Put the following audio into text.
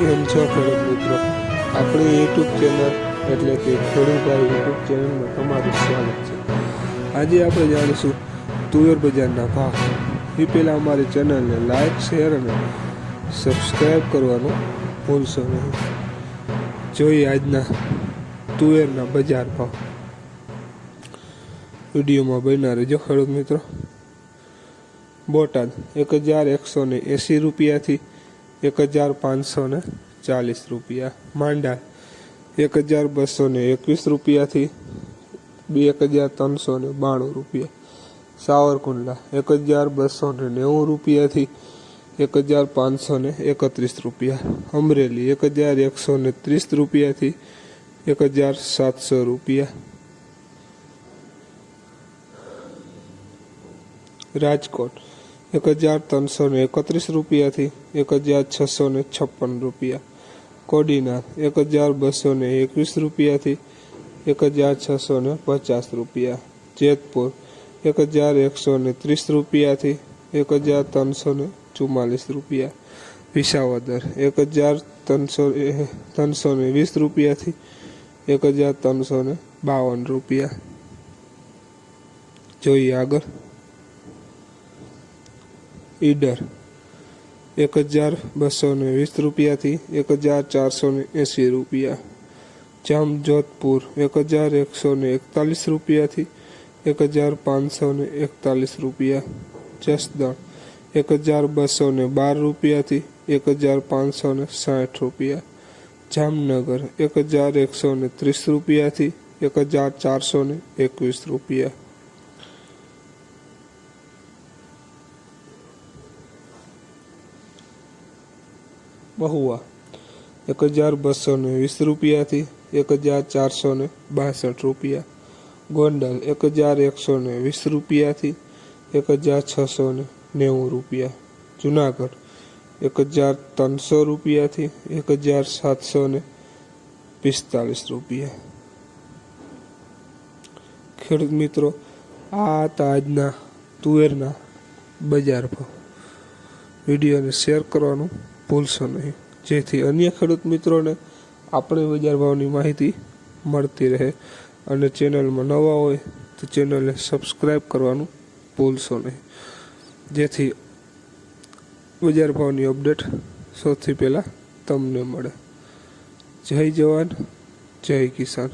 કેમ છો ખેડૂત મિત્રો? આપણી યુટ્યુબ ચેનલ એટલે કે ખેડૂતભાઈ યુટ્યુબ ચેનલમાં તમારું સ્વાગત છે. આજે આપણે જાણીશું તુવેર બજારના ભાવ. એ પહેલાં અમારી ચેનલને લાઈક શેર અને સબસ્ક્રાઈબ કરવાનું ભૂલશો નહીં. જોઈએ આજના તુવેરના બજાર ભાવ. વિડીયોમાં બન્યા રહેજો ખેડૂત મિત્રો. બોટાદ એક હજાર એકસો ને એંસી રૂપિયાથી એક હજાર પાંચસો ને ચાલીસ રૂપિયા. માંડા. એક હજાર બસો ને એકવીસ રૂપિયાથી બે એક હજાર ત્રણસો ને બાણું રૂપિયા. સાવરકુંડલા. એક હજાર બસો ને નેવું રૂપિયાથી એક હજાર પાંચસો ને એકત્રીસ રૂપિયા. અમરેલી. એક હજાર એકસો ને ત્રીસ રૂપિયાથી એક હજાર સાતસો રૂપિયા. રાજકોટ. એક હજાર ત્રણસો ને એકત્રીસ રૂપિયાથી એક હજાર છસો ને છપ્પન રૂપિયા. કોડીનાર એક હજાર બસો ને એકવીસ રૂપિયાથી એક હજાર છસો ને પચાસ રૂપિયા. જેતપુર એક હજાર એકસો ને ત્રીસ રૂપિયાથી એક હજાર ત્રણસો ને ચુમ્માલીસ રૂપિયા. વિસાવદર એક હજાર ત્રણસો ત્રણસો ને વીસ રૂપિયાથી એક હજાર ત્રણસો ને બાવન રૂપિયા. જોઈએ આગળ. ઈડર. એક હજાર બસો ને વીસ રૂપિયાથી એક હજાર ચારસો ને એંસી રૂપિયા. જામજોધપુર, એક હજાર એકસો ને એકતાલીસ રૂપિયાથી એક હજાર પાંચસો ને એકતાલીસ રૂપિયા. જસદણ, એક હજાર બસો ને બાર રૂપિયાથી એક હજાર પાંચસો ને સાઠ રૂપિયા. જામનગર, એક હજાર એકસો ને ત્રીસ રૂપિયાથી એક હજાર ચારસો ને એકવીસ રૂપિયા. મહુવા એક હજાર બસો ને વીસ રૂપિયાથી એક હજાર ચારસો ને બાસઠ રૂપિયા. ગોંડલ, એક હજાર એકસો ને વીસ રૂપિયાથી એક હજાર છસો ને નેવું રૂપિયા. જુનાગઢ, એક હજાર ત્રણસો રૂપિયાથી એક હજાર સાતસો ને પિસ્તાલીસ રૂપિયા. ખેડૂત મિત્રો, આ હતા આજના તુવેરના બજાર ભાવ. વિડીયોને શેર કરવાનું ભૂલશો નહીં. જેથી અન્ય ખેડૂત મિત્રોને આપણે બજાર ભાવની માહિતી મળતી રહે અને ચેનલમાં નવા હોય તો ચેનલને સબસ્ક્રાઈબ કરવાનું ભૂલશો નહીં. જેથી બજાર ભાવની અપડેટ સૌથી પહેલાં તમને મળે. જય જવાન, જય કિસાન.